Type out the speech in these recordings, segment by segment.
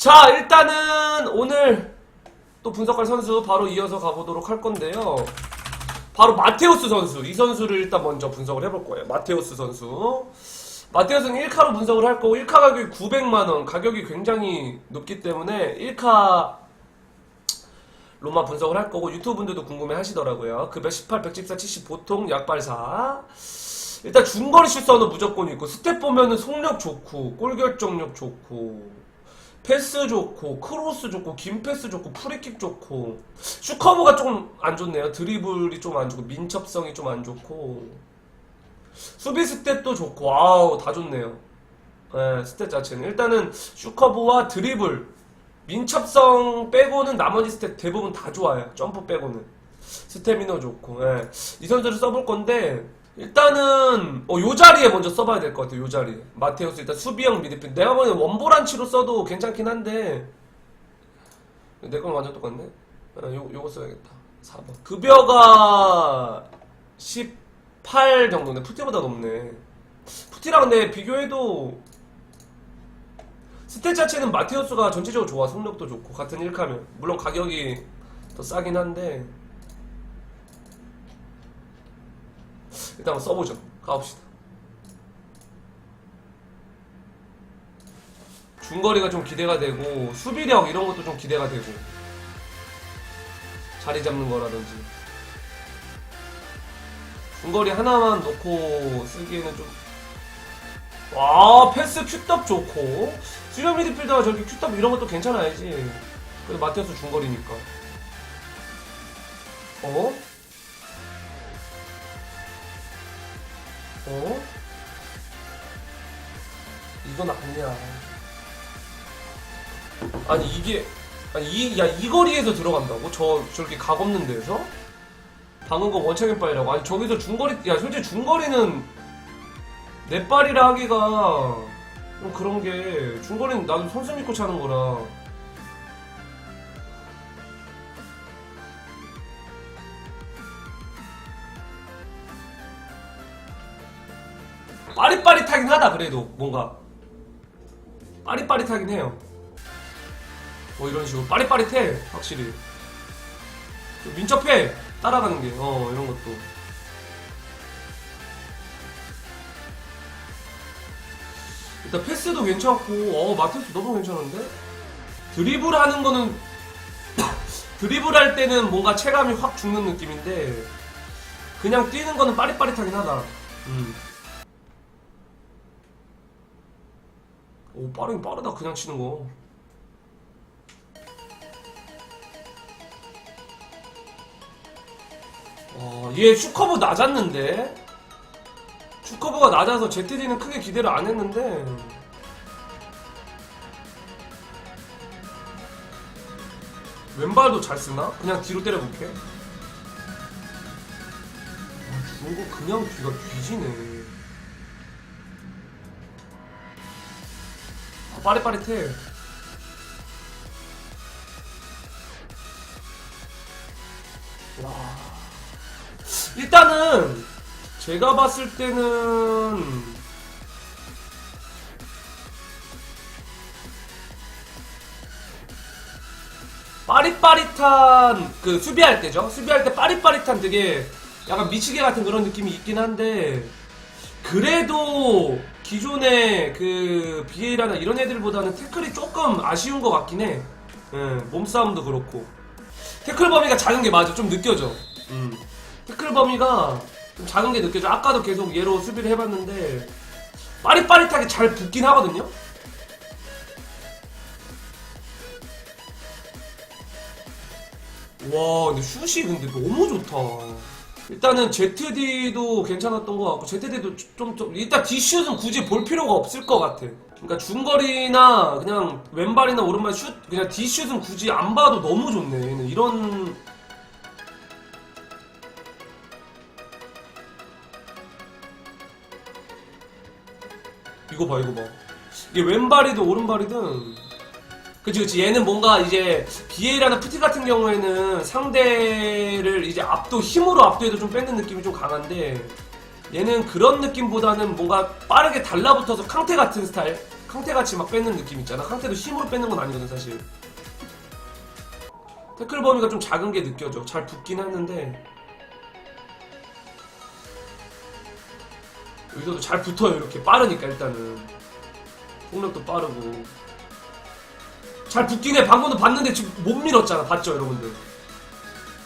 자, 일단은 오늘 또 분석할 선수 바로 이어서 가보도록 할 건데요. 바로 마테우스 선수. 이 선수를 일단 먼저 분석을 해볼 거예요. 마테우스 선수. 마테우스는 1카로 분석을 할 거고, 1카 가격이 900만원. 가격이 굉장히 높기 때문에 1카 로마 분석을 할 거고, 유튜브 분들도 궁금해 하시더라고요. 급여 18, 114, 70 보통 약발사. 일단 중거리 슛선은 무조건 있고, 스텝 보면은 속력 좋고, 골 결정력 좋고, 패스 좋고 크로스 좋고 긴 패스 좋고 프리킥 좋고. 슈커브가 좀안 좋네요. 드리블이 좀 안 좋고 민첩성이 좀 안 좋고. 수비 스탯도 좋고 아우 다 좋네요. 예, 스탯 자체는. 일단은 슈커브와 드리블. 민첩성 빼고는 나머지 스탯 대부분 다 좋아요. 점프 빼고는. 스태미너 좋고 예. 이 선수를 써볼 건데 일단은 어, 요 자리에 먼저 써봐야 될 것 같아요 요 자리에 마테우스 일단 수비형 미드필드 내가 보기엔 원보란치로 써도 괜찮긴 한데. 내 거랑 완전 똑같네. 아, 요, 요거 써야겠다. 4번. 급여가 18 정도네. 푸티보다 높네. 푸티랑 근데 비교해도 스탯 자체는 마테우스가 전체적으로 좋아. 속력도 좋고. 같은 1카면. 물론 가격이 더 싸긴 한데 일단 한번 써보죠. 가봅시다. 중거리가 좀 기대가 되고 수비력 이런 것도 좀 기대가 되고 자리 잡는 거라든지 중거리 하나만 놓고 쓰기에는 좀 와 패스 큐떡 좋고 수련 미드필더가 저렇게 큐떡 이런 것도 괜찮아야지 그래도 마테우스 중거리니까 어? 어? 이건 아니야. 아니 이게 아니 이 야 이 거리에서 들어간다고? 저 저렇게 각 없는 데서? 방금 거 원창현 빨이라고? 아니 저기서 중거리 야 솔직히 중거리는 내 빨이라 하기가 좀 그런 게 중거리는 나도 선수 믿고 차는 거라. 빠릿빠릿하긴 하다 그래도. 뭔가. 빠릿빠릿하긴 해요. 뭐 이런 식으로 빠릿빠릿해 확실히. 좀 민첩해 따라가는 게 어 이런 것도. 일단 패스도 괜찮고 어 마테스 너무 괜찮은데? 드리블 하는 거는 드리블 할 때는 뭔가 체감이 확 죽는 느낌인데 그냥 뛰는 거는 빠릿빠릿하긴 하다. 음. 오 빠르긴 빠르다 그냥 치는 거. 와, 얘 슈커브 낮았는데? 슈커브가 낮아서 ZD는 크게 기대를 안 했는데 왼발도 잘 쓰나? 그냥 뒤로 때려볼게 와, 중국 그냥 뒤가 뒤지네 빠릿빠릿해. 와. 일단은 제가 봤을 때는 빠릿빠릿한 그 수비할 때죠. 수비할 때 빠릿빠릿한 되게 약간 미치게 같은 그런 느낌이 있긴 한데 그래도 기존의 그 비에이라나 이런 애들보다는 태클이 조금 아쉬운 것 같긴 해. 예, 몸싸움도 그렇고. 태클 범위가 작은 게 맞아. 좀 느껴져. 음. 태클 범위가 좀 작은 게 느껴져. 아까도 계속 얘로 수비를 해봤는데 빠릿빠릿하게 잘 붙긴 하거든요. 와, 근데 슛이 근데 너무 좋다. 일단은 ZD도 괜찮았던 것 같고 ZD도 좀, 좀 일단 D슛은 굳이 볼 필요가 없을 것 같아. 그러니까 중거리나 그냥 왼발이나 오른발 슛 그냥 D슛은 굳이 안 봐도 너무 좋네. 얘는 이런 이거 봐 이거 봐. 이게 왼발이든 오른발이든 그치 그치 얘는 뭔가 이제 BA라는 푸티 같은 경우에는 상대를 이제 압도 힘으로 압도해도 좀 뺏는 느낌이 좀 강한데 얘는 그런 느낌보다는 뭔가 빠르게 달라붙어서 캉테 같은 스타일 캉테같이 막 뺏는 느낌 있잖아. 캉테도 힘으로 뺏는 건 아니거든 사실. 태클 범위가 좀 작은 게 느껴져. 잘 붙긴 했는데 여기서도 잘 붙어요. 이렇게 빠르니까 일단은 폭력도 빠르고 잘 붙긴 해. 방금도 봤는데 지금 못 밀었잖아. 봤죠, 여러분들?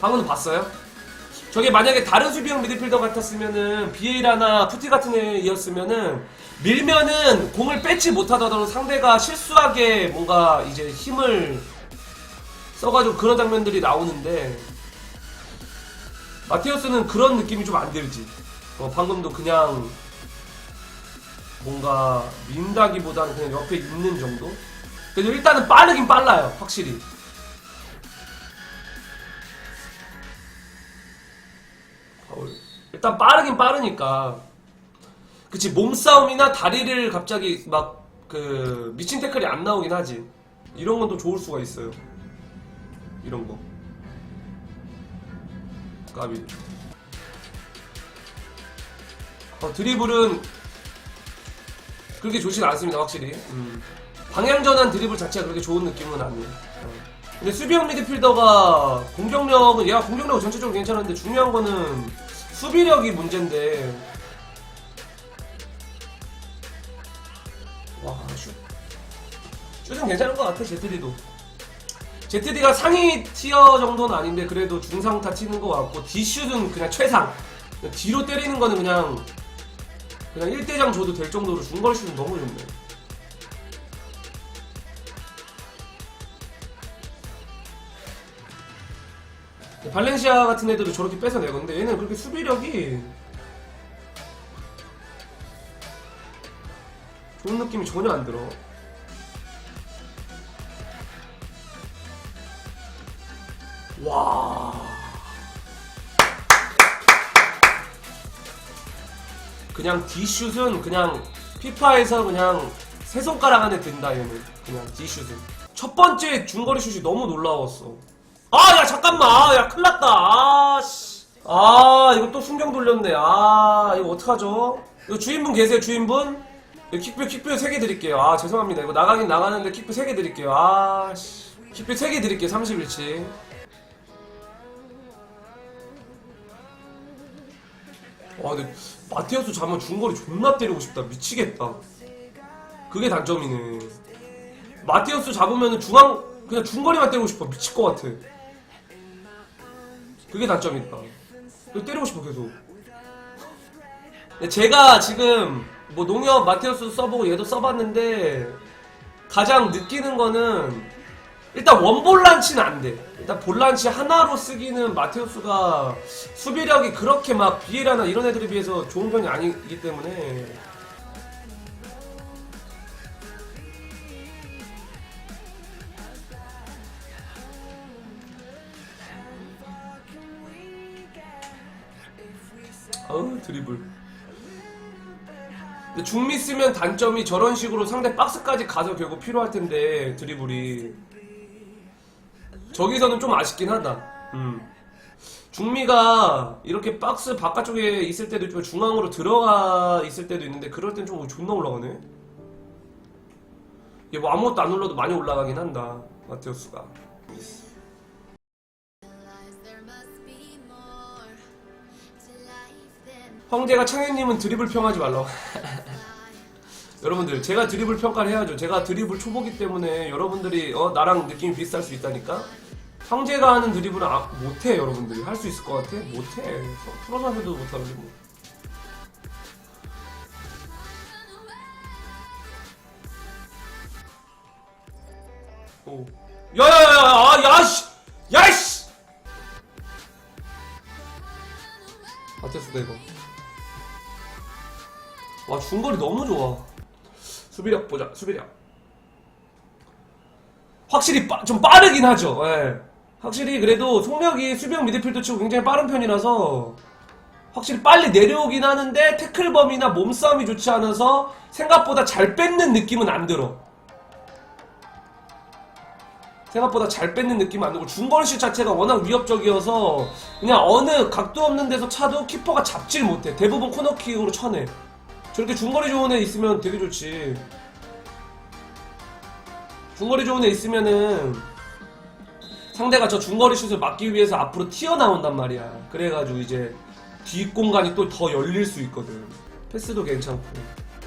방금도 봤어요? 저게 만약에 다른 수비형 미드필더 같았으면은 비에이라나 푸티 같은 애였으면은 밀면은 공을 뺏지 못하더라도 상대가 실수하게 뭔가 이제 힘을 써가지고 그런 장면들이 나오는데 마테우스는 그런 느낌이 좀 안 들지. 어, 방금도 그냥 뭔가 민다기보다는 그냥 옆에 있는 정도? 그래도 일단은 빠르긴 빨라요, 확실히. 일단 빠르긴 빠르니까. 그치, 몸싸움이나 다리를 갑자기 막 그 미친 태클이 안 나오긴 하지. 이런 건 또 좋을 수가 있어요. 이런 거. 까비. 어, 드리블은 그렇게 좋진 않습니다, 확실히. 음. 방향전환 드리블 자체가 그렇게 좋은 느낌은 아니에요. 어. 근데 수비형 미드필더가 공격력은 얘가 공격력은 전체적으로 괜찮은데 중요한 거는 수비력이 문제인데 와 슛. 슛은 괜찮은 것 같아 제트디도 제트디가 상위 티어 정도는 아닌데 그래도 중상타 치는 것 같고 D슛은 그냥 최상 뒤로 때리는 거는 그냥 그냥 1대장 줘도 될 정도로 중거리 슛은 너무 좋네 발렌시아 같은 애들도 저렇게 뺏어내건데 얘는 그렇게 수비력이 좋은 느낌이 전혀 안 들어. 와. 그냥 D슛은 그냥 피파에서 그냥 세 손가락 안에 든다 얘는 그냥 D슛은 첫 번째 중거리 슛이 너무 놀라웠어 아 야 잠깐만. 아, 야 큰일났다. 아씨. 아 이거 또 순경 돌렸네. 아 이거 어떡하죠? 이거 주인분 계세요 주인분? 킥뷰 킥뷰 3개 드릴게요. 아 죄송합니다. 이거 나가긴 나가는데 킥뷰 3개 드릴게요. 아씨. 킥뷰 3개 드릴게요 30일치. 와 근데 마테우스 잡으면 중거리 존나 때리고 싶다. 미치겠다. 그게 단점이네. 마테우스 잡으면 중앙 그냥 중거리만 때리고 싶어. 미칠 것 같아 그게 단점이다 이거 때리고 싶어 계속 제가 지금 뭐 농협 마테우스 써보고 얘도 써봤는데 가장 느끼는 거는 일단 원볼란치는 안 돼. 일단 볼란치 하나로 쓰기는 마테우스가 수비력이 그렇게 막 비에라나 이런 애들에 비해서 좋은 편이 아니기 때문에 어우 드리블 근데 중미 쓰면 단점이 저런 식으로 상대 박스까지 가서 결국 필요할 텐데 드리블이 저기서는 좀 아쉽긴 하다. 음. 중미가 이렇게 박스 바깥쪽에 있을 때도 있지만 중앙으로 들어가 있을 때도 있는데 그럴 땐 좀 존나 올라가네. 얘뭐 아무것도 안 올라도 많이 올라가긴 한다. 마테우스가. 황제가 창현님은 드리블 평하지 말라고. 여러분들 제가 드리블 평가를 해야죠. 제가 드리블 초보기 때문에 여러분들이 어 나랑 느낌이 비슷할 수 있다니까. 황제가 하는 드리블은 아, 못해 여러분들이 할 수 있을 것 같아? 못해. 프로 선수도 못하는데 뭐. 오. 야야야야 아, 야씨 야씨. 아테스다 이거. 와 중거리 너무 좋아. 수비력 보자 수비력. 확실히 빠- 좀 빠르긴 하죠. 예. 확실히 그래도 속력이 수비형 미드필더 치고 굉장히 빠른 편이라서 확실히 빨리 내려오긴 하는데 태클 범위나 몸싸움이 좋지 않아서 생각보다 잘 뺏는 느낌은 안 들어. 생각보다 잘 뺏는 느낌은 안 들고 중거리슛 자체가 워낙 위협적이어서 그냥 어느 각도 없는 데서 차도 키퍼가 잡질 못해. 대부분 코너킥으로 쳐내. 저렇게 중거리 좋은 애 있으면 되게 좋지. 중거리 좋은 애 있으면은 상대가 저 중거리 슛을 막기 위해서 앞으로 튀어나온단 말이야. 그래가지고 이제 뒷공간이 또 더 열릴 수 있거든. 패스도 괜찮고.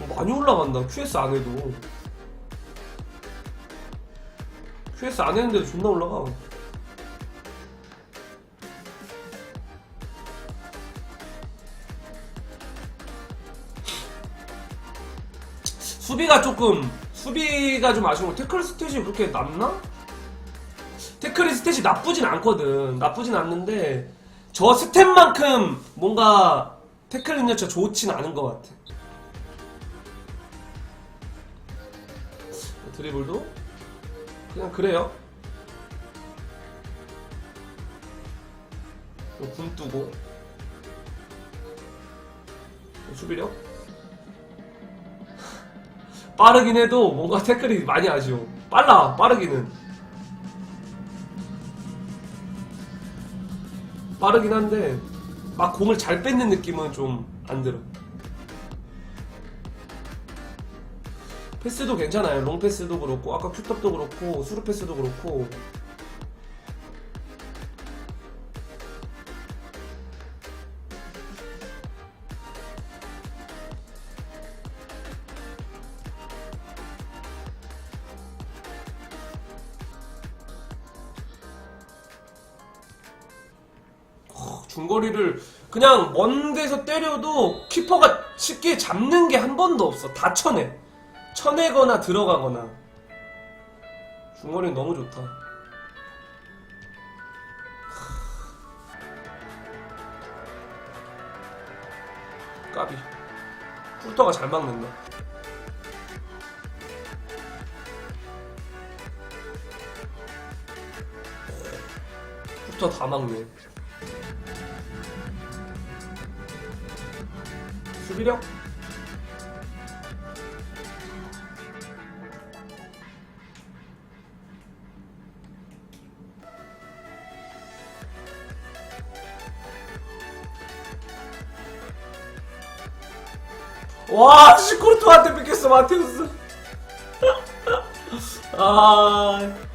어, 많이 올라간다. QS 안 해도. QS 안 했는데도 존나 올라가. 수비가 조금 수비가 좀 아쉬운 거. 태클 스탯이 그렇게 낮나? 태클 스탯이 나쁘진 않거든. 나쁘진 않는데 저 스탯만큼 뭔가 태클 능력치가 좋진 않은 것 같아. 드리블도? 그냥 그래요. 군 뜨고. 수비력 빠르긴 해도 뭔가 태클이 많이 아쉬워. 빨라, 빠르기는. 빠르긴 한데, 막 공을 잘 뺏는 느낌은 좀 안 들어. 패스도 괜찮아요. 롱 패스도 그렇고, 아까 큐톱도 그렇고, 수루 패스도 그렇고. 그냥 먼 데서 때려도 키퍼가 쉽게 잡는 게 한 번도 없어. 다 쳐내. 쳐내거나 들어가거나. 중거리는 너무 좋다. 까비. 풀터가 잘 막는다. 풀터 다 막네. 수비력? 와, 시코르트한테 뺏겼어, 마테우스. 아.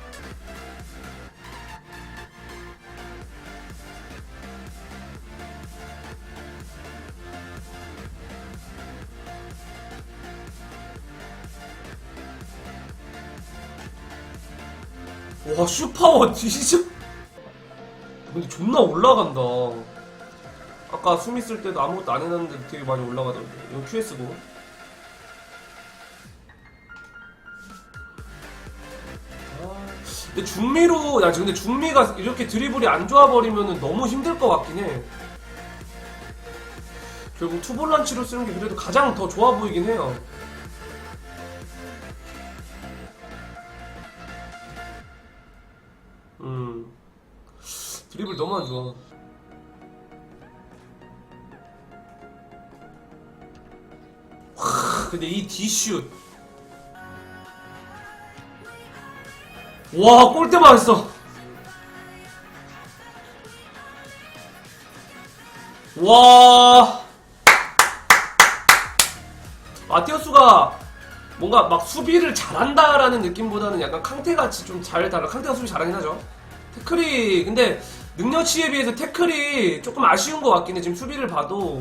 와, 슈파워 뒤져. 근데 존나 올라간다. 아까 숨 있을 때도 아무것도 안 해놨는데 되게 많이 올라가던데. 이건 QS고. 아, 근데 중미로, 야, 근데 중미가 이렇게 드리블이 안 좋아버리면 너무 힘들 것 같긴 해. 결국 투볼란치로 쓰는 게 그래도 가장 더 좋아 보이긴 해요. 너무 안 좋아. 와, 근데 이 디슛. 와, 골대 맞았어. 와. 마티어스가 뭔가 막 수비를 잘한다라는 느낌보다는 약간 캉테같이 좀 잘 달라. 캉테가 수비 잘하긴 하죠. 태클이 근데 능력치에 비해서 태클이 조금 아쉬운 것 같긴 해. 지금 수비를 봐도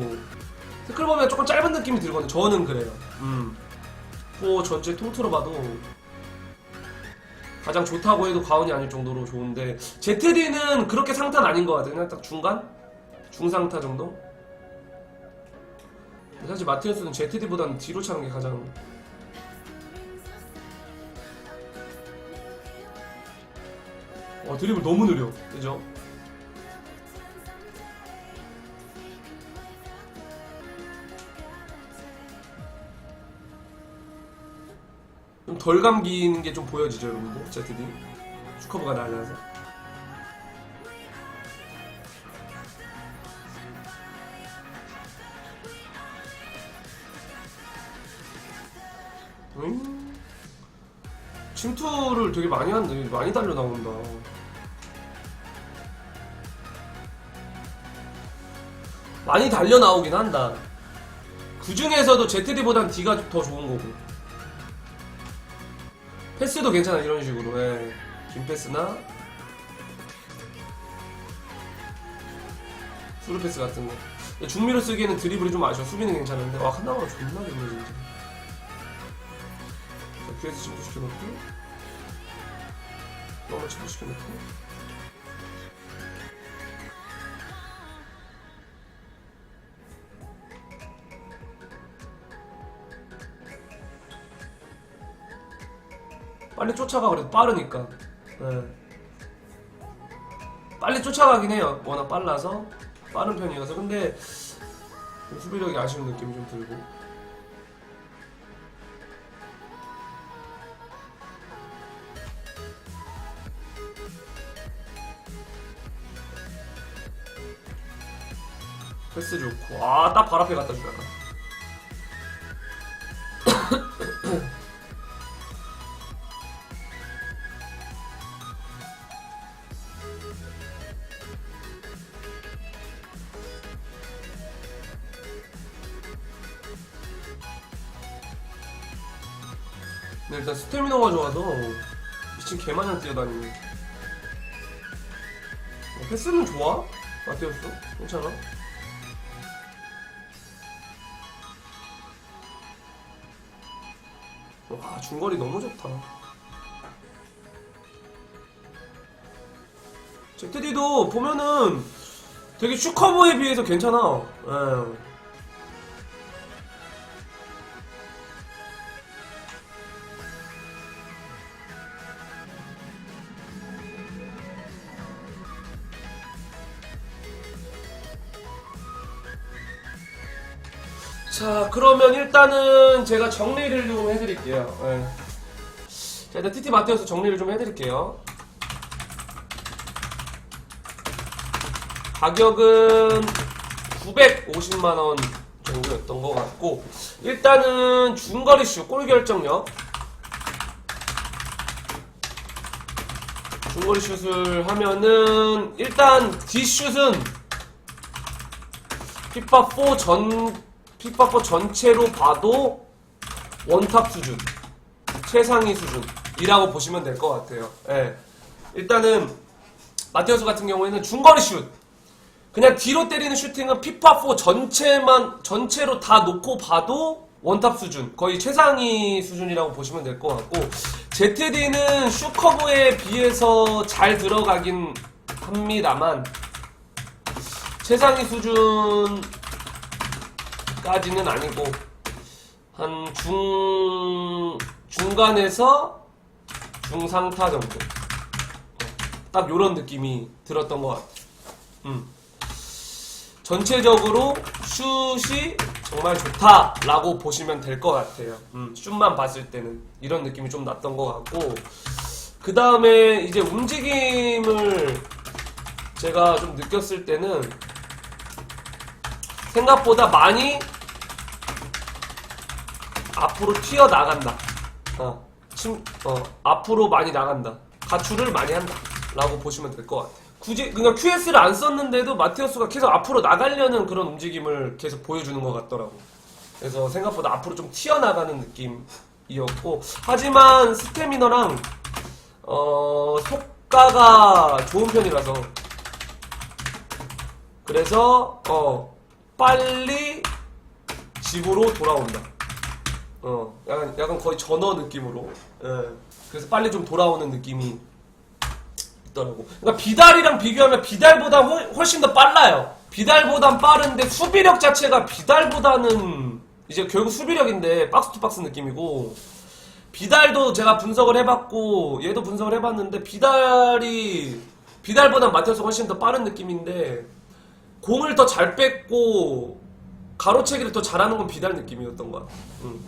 태클 보면 조금 짧은 느낌이 들거든요. 저는 그래요. 음. 뭐 전체 통틀어 봐도 가장 좋다고 해도 과언이 아닐 정도로 좋은데 제트디는 그렇게 상타는 아닌 것 같아요. 그냥 딱 중간? 중상타 정도? 사실 마티너스는 제트디보다는 뒤로 차는 게 가장 와 드리블 너무 느려 그죠? 덜 감기는 게 좀 보여지죠 여러분들 제트디 슈커브가 날라서 음. 침투를 되게 많이 한다. 많이 달려 나온다. 많이 달려 나오긴 한다. 그 중에서도 ZD보단 D가 더 좋은 거고. 패스도 괜찮아 이런 식으로. 예. 긴 패스나? 수루 패스 같은 거. 중미로 쓰기에는 드리블이 좀 아쉬워. 수비는 괜찮은데. 와 칸나바가 존나 좋네 진짜. 자 QS 침투 시켜놓고. 너무 침투 시켜놓고 빨리 쫓아가 그래도 빠르니까. 예. 빨리 쫓아가긴 해요. 워낙 빨라서 빠른 편이어서. 근데 좀 수비력이 아쉬운 느낌이 좀 들고. 패스 좋고. 아 딱 발 앞에 갖다 주다가 뛰어다니네 어, 패스는 좋아? 마테우스? 괜찮아? 와 중거리 너무 좋다 제트디도 보면은 되게 슈커버에 비해서 괜찮아 예. 자, 그러면 일단은 제가 정리를 좀 해드릴게요. 예. 자, 일단 TT 마테우스 정리를 좀 해드릴게요. 가격은 950만원 정도였던 것 같고, 일단은 중거리슛, 골 결정력. 중거리슛을 하면은, 일단 D슛은 피파4 전, 피파4 전체로 봐도 원탑 수준, 최상위 수준이라고 보시면 될 것 같아요. 예. 일단은, 마테우스 같은 경우에는 중거리 슛. 그냥 뒤로 때리는 슈팅은 피파4 전체만, 전체로 다 놓고 봐도 원탑 수준, 거의 최상위 수준이라고 보시면 될 것 같고, ZD는 슈커브에 비해서 잘 들어가긴 합니다만, 최상위 수준 까지는 아니고 한 중 중간에서 중상타 정도 딱 요런 느낌이 들었던 것 같아요. 음. 전체적으로 슛이 정말 좋다라고 보시면 될 것 같아요. 음, 슛만 봤을 때는 이런 느낌이 좀 났던 것 같고 그 다음에 이제 움직임을 제가 좀 느꼈을 때는 생각보다 많이 앞으로 튀어 나간다. 어, 침, 어, 앞으로 많이 나간다. 가출을 많이 한다. 라고 보시면 될 것 같아요. 굳이, 그러니까 QS를 안 썼는데도 마테우스가 계속 앞으로 나가려는 그런 움직임을 계속 보여주는 것 같더라고. 그래서 생각보다 앞으로 좀 튀어나가는 느낌이었고, 하지만 스태미너랑, 어, 속가가 좋은 편이라서, 그래서 어 빨리 집으로 돌아온다. 어 약간 약간 거의 전어 느낌으로. 예. 그래서 빨리 좀 돌아오는 느낌이 있더라고. 그러니까 비달이랑 비교하면 비달보다 훨- 훨씬 더 빨라요. 비달보단 빠른데 수비력 자체가 비달보다는 이제 결국 수비력인데 박스 투 박스 느낌이고 비달도 제가 분석을 해봤고 얘도 분석을 해봤는데 비달이 비달보다 마테우스가 훨씬 더 빠른 느낌인데 공을 더 잘 뺏고 가로채기를 더 잘하는 건 비달 느낌이었던 거야. 음.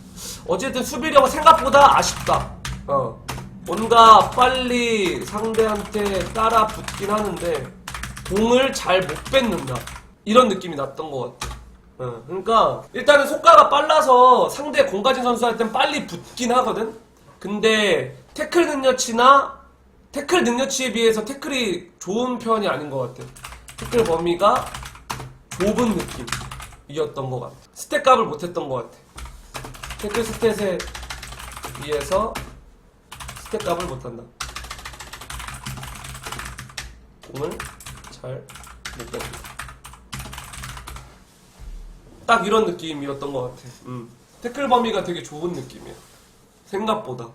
어쨌든 수비력은 생각보다 아쉽다. 어. 뭔가 빨리 상대한테 따라 붙긴 하는데 공을 잘 못 뺏는다. 이런 느낌이 났던 것 같아. 어, 그러니까 일단은 속가가 빨라서 상대 공 가진 선수한테는 빨리 붙긴 하거든. 근데 태클 능력치나 태클 능력치에 비해서 태클이 좋은 편이 아닌 것 같아. 태클 범위가 좁은 느낌이었던 것 같아. 스탯 값을 못했던 것 같아. 태클 스탯에 비해서 스택값을 못한다. 공을 잘못 뺀다. 딱 이런 느낌이었던 것 같아. 음. 태클 범위가 되게 좋은 느낌이야. 생각보다.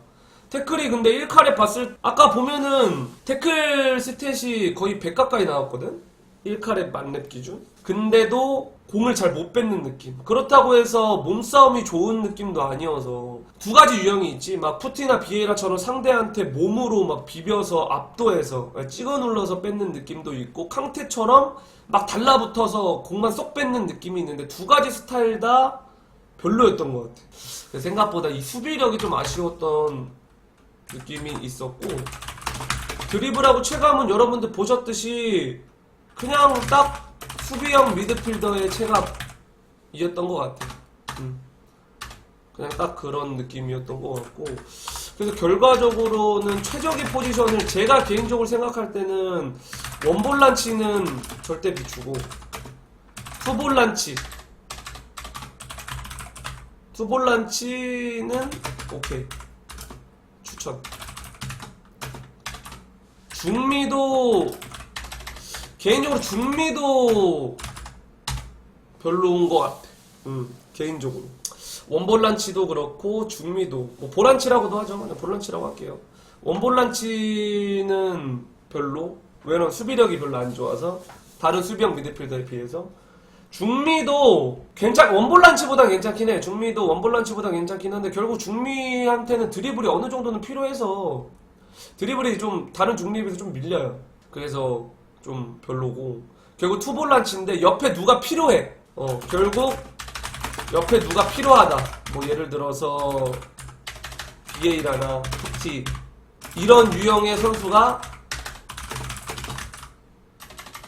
태클이 근데 1카레 봤을 아까 보면은 태클 스탯이 거의 100 가까이 나왔거든. 1카레 만렙 기준. 근데도 공을 잘 못 뺏는 느낌. 그렇다고 해서 몸싸움이 좋은 느낌도 아니어서 두 가지 유형이 있지. 막 푸티나 비에라처럼 상대한테 몸으로 막 비벼서 압도해서 찍어 눌러서 뺏는 느낌도 있고 캉테처럼 막 달라붙어서 공만 쏙 뺏는 느낌이 있는데 두 가지 스타일 다 별로였던 것 같아. 생각보다 이 수비력이 좀 아쉬웠던 느낌이 있었고 드리블하고 체감은 여러분들 보셨듯이 그냥 딱 수비형 미드필더의 체감이었던 것 같아. 음. 그냥 딱 그런 느낌이었던 것 같고 그래서 결과적으로는 최적의 포지션을 제가 개인적으로 생각할 때는 원볼란치는 절대 비추고 투볼란치 투볼란치는 오케이 추천 중미도 개인적으로 중미도 별로인 것 같아. 음, 개인적으로. 원볼란치도 그렇고 중미도 뭐 보란치라고도 하죠. 그냥 볼란치라고 할게요. 원볼란치는 별로 왜냐면 수비력이 별로 안 좋아서 다른 수비형 미드필더에 비해서. 중미도 괜찮 원볼란치보다 괜찮긴 해. 중미도 원볼란치보다 괜찮긴 한데 결국 중미한테는 드리블이 어느 정도는 필요해서 드리블이 좀 다른 중미에 비해서 좀 밀려요. 그래서 좀 별로고 결국 투볼란치인데 옆에 누가 필요해 어 결국 옆에 누가 필요하다. 뭐 예를 들어서 BA라나 푸티 이런 유형의 선수가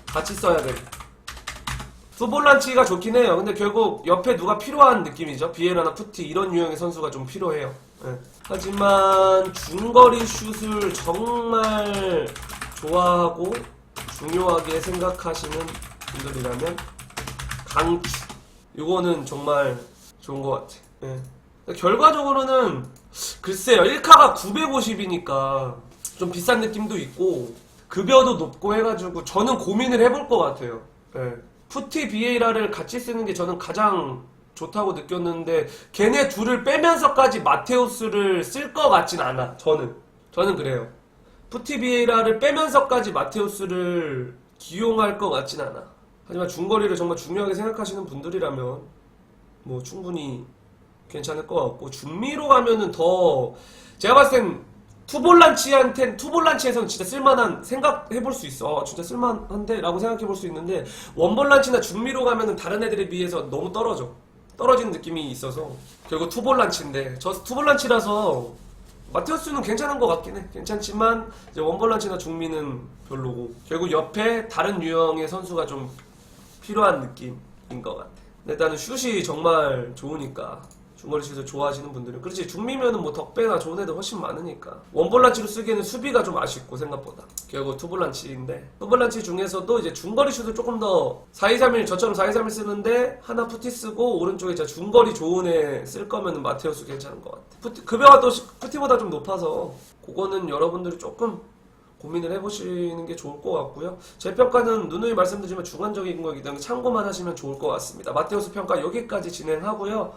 같이 써야 돼. 투볼란치가 좋긴 해요. 근데 결국 옆에 누가 필요한 느낌이죠. 비에라나 푸티 이런 유형의 선수가 좀 필요해요. 예. 하지만 중거리 슛을 정말 좋아하고 중요하게 생각하시는 분들이라면 강추. 이거는 정말 좋은 것 같아. 예. 결과적으로는 글쎄요 1카가 950이니까 좀 비싼 느낌도 있고 급여도 높고 해가지고 저는 고민을 해볼 것 같아요. 예. 푸티 비에이라를 같이 쓰는 게 저는 가장 좋다고 느꼈는데 걔네 둘을 빼면서까지 마테우스를 쓸 것 같진 않아. 저는 저는 그래요. 푸티 비에이라를 빼면서까지 마테우스를 기용할 것 같진 않아. 하지만 중거리를 정말 중요하게 생각하시는 분들이라면 뭐 충분히 괜찮을 것 같고 중미로 가면은 더 제가 봤을 땐 투볼란치한텐 투볼란치에서는 진짜 쓸만한 생각해 볼 수 있어. 어, 진짜 쓸만한데? 라고 생각해 볼 수 있는데 원볼란치나 중미로 가면은 다른 애들에 비해서 너무 떨어져. 떨어지는 느낌이 있어서. 결국 투볼란치인데. 저 투볼란치라서 마테우스는 괜찮은 것 같긴 해 괜찮지만 이제 원볼란치나 중미는 별로고 결국 옆에 다른 유형의 선수가 좀 필요한 느낌인 것 같아. 일단은 슛이 정말 좋으니까 중거리 슛을 좋아하시는 분들은 그렇지 중미면은 뭐 덕배나 좋은 애들 훨씬 많으니까 원볼란치로 쓰기에는 수비가 좀 아쉽고 생각보다 결국 투볼란치인데 투볼란치 중에서도 이제 중거리 슛을 조금 더 4231 저처럼 4231 쓰는데 하나 푸티 쓰고 오른쪽에 진짜 중거리 좋은 애 쓸 거면은 마테우스 괜찮은 것 같아 푸티, 급여가 또 시- 푸티보다 좀 높아서 그거는 여러분들이 조금 고민을 해보시는 게 좋을 것 같고요. 제 평가는 누누이 말씀드리지만 주관적인 거기 때문에 참고만 하시면 좋을 것 같습니다. 마테우스 평가 여기까지 진행하고요.